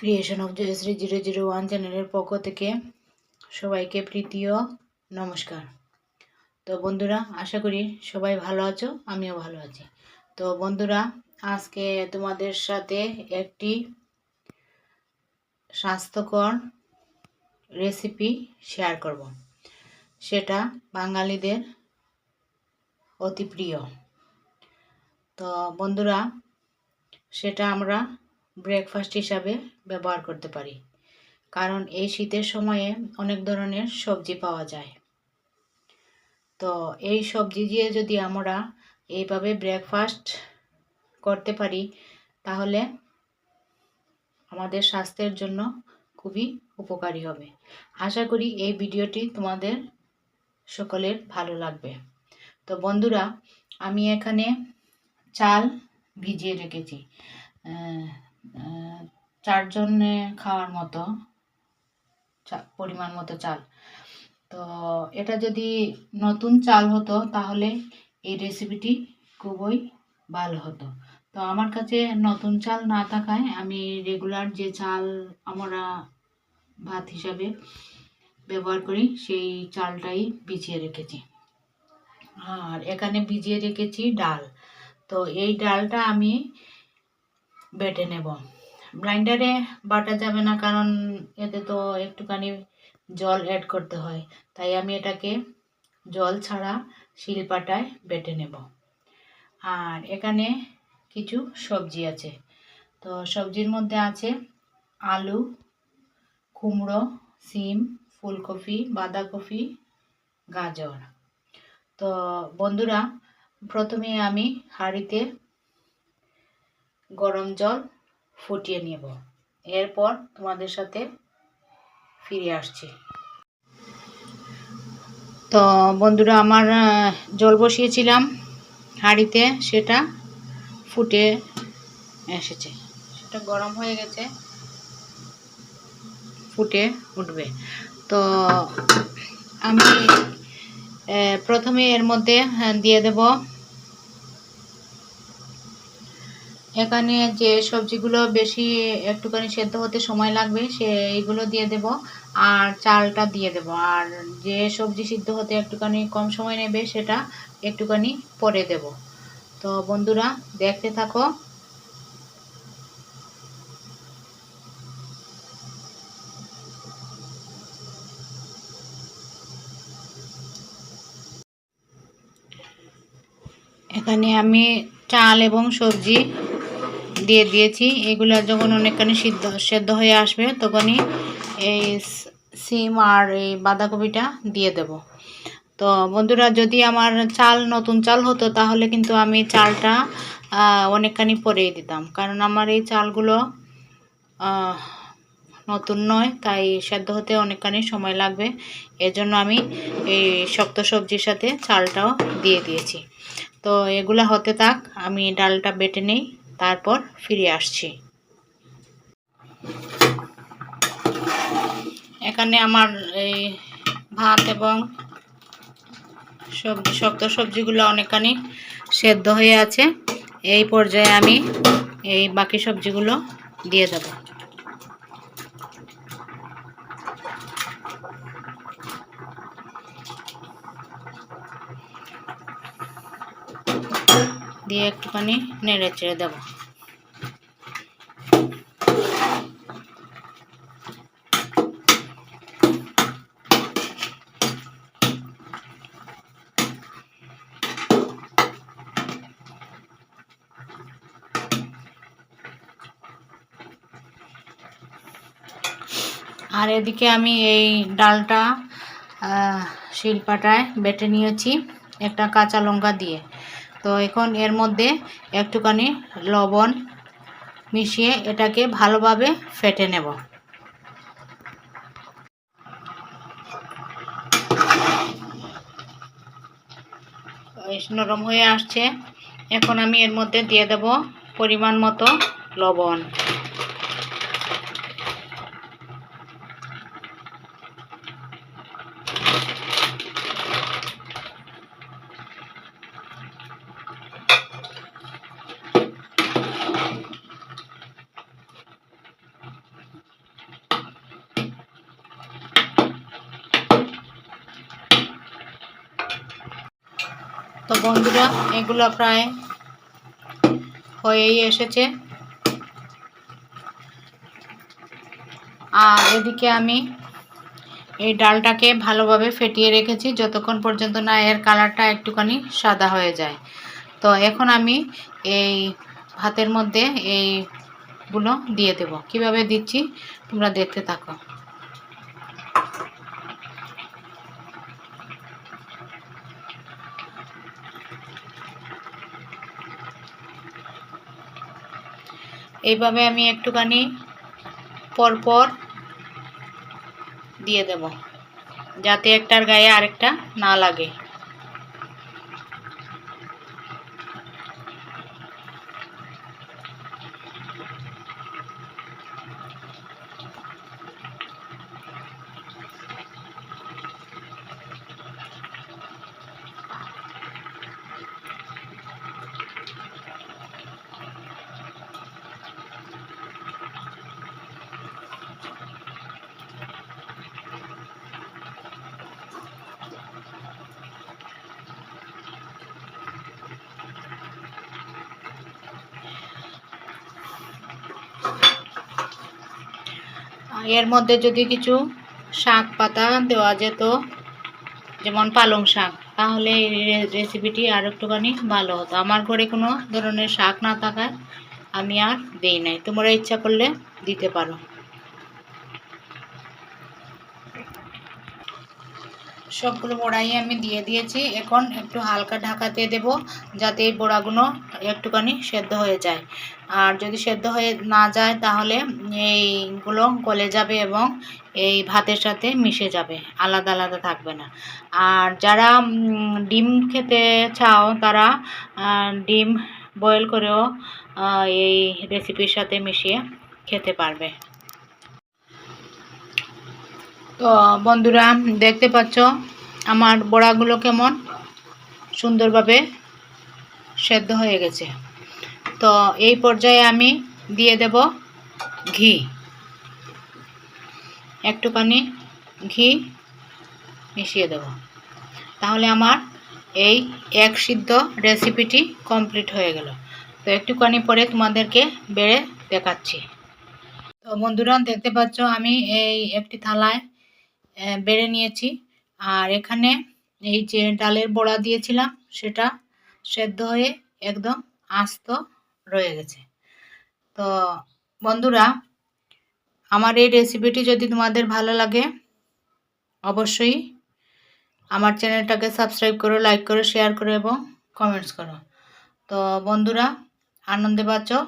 Creation of Joyshree zero zero one চ্যানেলের পক্ষ থেকে সবাইকে প্রীতিও নমস্কার। তো বন্ধুরা, আশা করি সবাই ভালো আছো, আমিও ভালো আছি। তো বন্ধুরা, আজকে তোমাদের সাথে একটি স্বাস্থ্যকর রেসিপি শেয়ার করব। সেটা বাঙালিদের অতি প্রিয়। তো বন্ধুরা, সেটা আমরা ব্রেকফাস্ট হিসাবে ব্যবহার করতে পারি। কারণ এই শীতের সময়ে অনেক ধরনের সবজি পাওয়া যায়। তো এই সবজি দিয়ে যদি আমরা এইভাবে ব্রেকফাস্ট করতে পারি, তাহলে আমাদের স্বাস্থ্যের জন্য খুবই উপকারী হবে। আশা করি এই ভিডিওটি তোমাদের সকলের ভালো লাগবে। তো বন্ধুরা, আমি এখানে চাল ভিজিয়ে রেখেছি। চারজনে খাওয়ার মতো পরিমাণ মতো চাল। তো এটা যদি নতুন চাল হতো, তাহলে এই রেসিপিটি খুবই ভালো হতো। তো আমার কাছে নতুন চাল না থাকায় আমি রেগুলার যে চাল আমরা ভাত হিসাবে ব্যবহার করি, সেই চালটাই ভিজিয়ে রেখেছি। আর এখানে ভিজিয়ে রেখেছি ডাল। তো এই ডালটা আমি বেটে নেব। ব্লাইন্ডারে বাটা যাবে না, কারণ এতে তো একটুখানি জল অ্যাড করতে হয়। তাই আমি এটাকে জল ছাড়া শিলপাটায় বেটে নেব। আর এখানে কিছু সবজি আছে। তো সবজির মধ্যে আছে আলু, কুমড়ো, সিম, ফুলকপি, বাঁধাকপি, গাজর। তো বন্ধুরা, প্রথমে আমি হাঁড়িতে গরম জল ফুটিয়ে নেব। এরপর তোমাদের সাথে ফিরে আসছি। তো বন্ধুরা, আমার জল বসিয়েছিলাম হাঁড়িতে, সেটা ফুটে এসেছে। সেটা গরম হয়ে গেছে, ফুটে উঠবে। তো আমি প্রথমে এর মধ্যে দিয়ে দেব এখানে যে সবজিগুলো বেশি একটুখানি সেদ্ধ হতে সময় লাগবে, সে এইগুলো দিয়ে দেব আর চালটা দিয়ে দেব। আর যে সবজি সিদ্ধ হতে একটুখানি কম সময় নেবে, সেটা একটুখানি পরে দেব। তো বন্ধুরা, দেখতে থাকো। এখানে আমি চাল এবং সবজি দিয়ে দিয়েছি। এগুলো যখন অনেকখানি সিদ্ধ, সেদ্ধ হয়ে আসবে, তখনই এই সিম আর এই বাঁধাকপিটা দিয়ে দেব। তো বন্ধুরা, যদি আমার চাল নতুন চাল হতো, তাহলে কিন্তু আমি চালটা অনেকখানি পরেই দিতাম। কারণ আমার এই চালগুলো নতুন নয়, তাই সেদ্ধ হতে অনেকখানি সময় লাগবে। এজন্য আমি এই শক্ত সবজির সাথে চালটাও দিয়ে দিয়েছি। তো এগুলা হতে থাক, আমি ডালটা বেটে নেই। তারপর ফিরে আসছি। এখানে আমার এই ভাত এবং সবজি, শক্ত সবজিগুলো অনেকখানি সেদ্ধ হয়ে আছে। এই পর্যায়ে আমি এই বাকি সবজিগুলো দিয়ে দেব। দিয়ে একটুখানি নেড়ে চেড়ে দেবো। আর এদিকে আমি এই ডালটা শিলপাটায় বেটে নিয়েছি একটা কাঁচা লঙ্কা দিয়ে। তো এখন এর মধ্যে একটুখানি লবণ মিশিয়ে এটাকে ভালোভাবে ফেটে নেব। নরম হয়ে আসছে। এখন আমি এর মধ্যে দিয়ে দেব পরিমাণ মতো লবণ। বন্ধুরা এগুলো প্রায় হয়েই এসেছে। আর এদিকে আমি এই ডালটাকে ভালোভাবে ফেটিয়ে রেখেছি, যতক্ষণ পর্যন্ত না এর কালারটা একটুখানি সাদা হয়ে যায়। তো এখন আমি এই ভাতের মধ্যে এইগুলো দিয়ে দেব। কীভাবে দিচ্ছি, তোমরা দেখতে থাকো। এইভাবে আমি একটুখানি পরপর দিয়ে দেব যাতে একটার গায়ে আরেকটা না লাগে। এর মধ্যে যদি কিছু শাক পাতা দেওয়া যেত, যেমন পালং শাক, তাহলে এই রেসিপিটি আর একটুখানি ভালো হতো। আমার ঘরে কোনো ধরনের শাক না থাকায় আমি আর দেই নাই। তোমরা ইচ্ছা করলে দিতে পারো। সবগুলো বড়াই আমি দিয়ে দিয়েছি। এখন একটু হালকা ঢাকাতে দেব যাতে এই বড়াগুলো একটুখানি সেদ্ধ হয়ে যায়। আর যদি সেদ্ধ হয়ে না যায় তাহলে এইগুলো গলে যাবে এবং এই ভাতের সাথে মিশে যাবে, আলাদা আলাদা থাকবে না। আর যারা ডিম খেতে চাও তারা ডিম বয়েল করেও এই রেসিপির সাথে মিশিয়ে খেতে পারবে। তো, বন্ধুরা, দেখতে পাচ্ছ আমার বড়াগুলো কেমন? সুন্দরভাবে সেদ্ধ হয়ে গেছে। তো, এই পর্যায়ে আমি দিয়ে দেব ঘি। একটুখানি ঘি মিশিয়ে দেব। তাহলে আমার এই এক সিদ্ধ রেসিপিটি কমপ্লিট হয়ে গেল। তো, একটুখানি পরে তোমাদেরকে বেড়ে দেখাচ্ছি। তো, বন্ধুরা, দেখতে পাচ্ছ আমি এই একটি থালায় বেড়ে নিয়েছি। আর এখানে এই যে ডালের বড়া দিয়েছিলাম, সেটা সেদ্ধ হয়ে একদম আস্ত রয়ে গেছে। তো বন্ধুরা, আমার এই রেসিপিটি যদি তোমাদের ভালো লাগে, অবশ্যই আমার চ্যানেলটাকে সাবস্ক্রাইব করো, লাইক করো, শেয়ার করো এবং কমেন্টস করো। তো বন্ধুরা, আনন্দে বাঁচো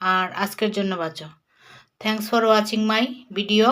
আর আজকের জন্য বাঁচো। Thanks for watching my video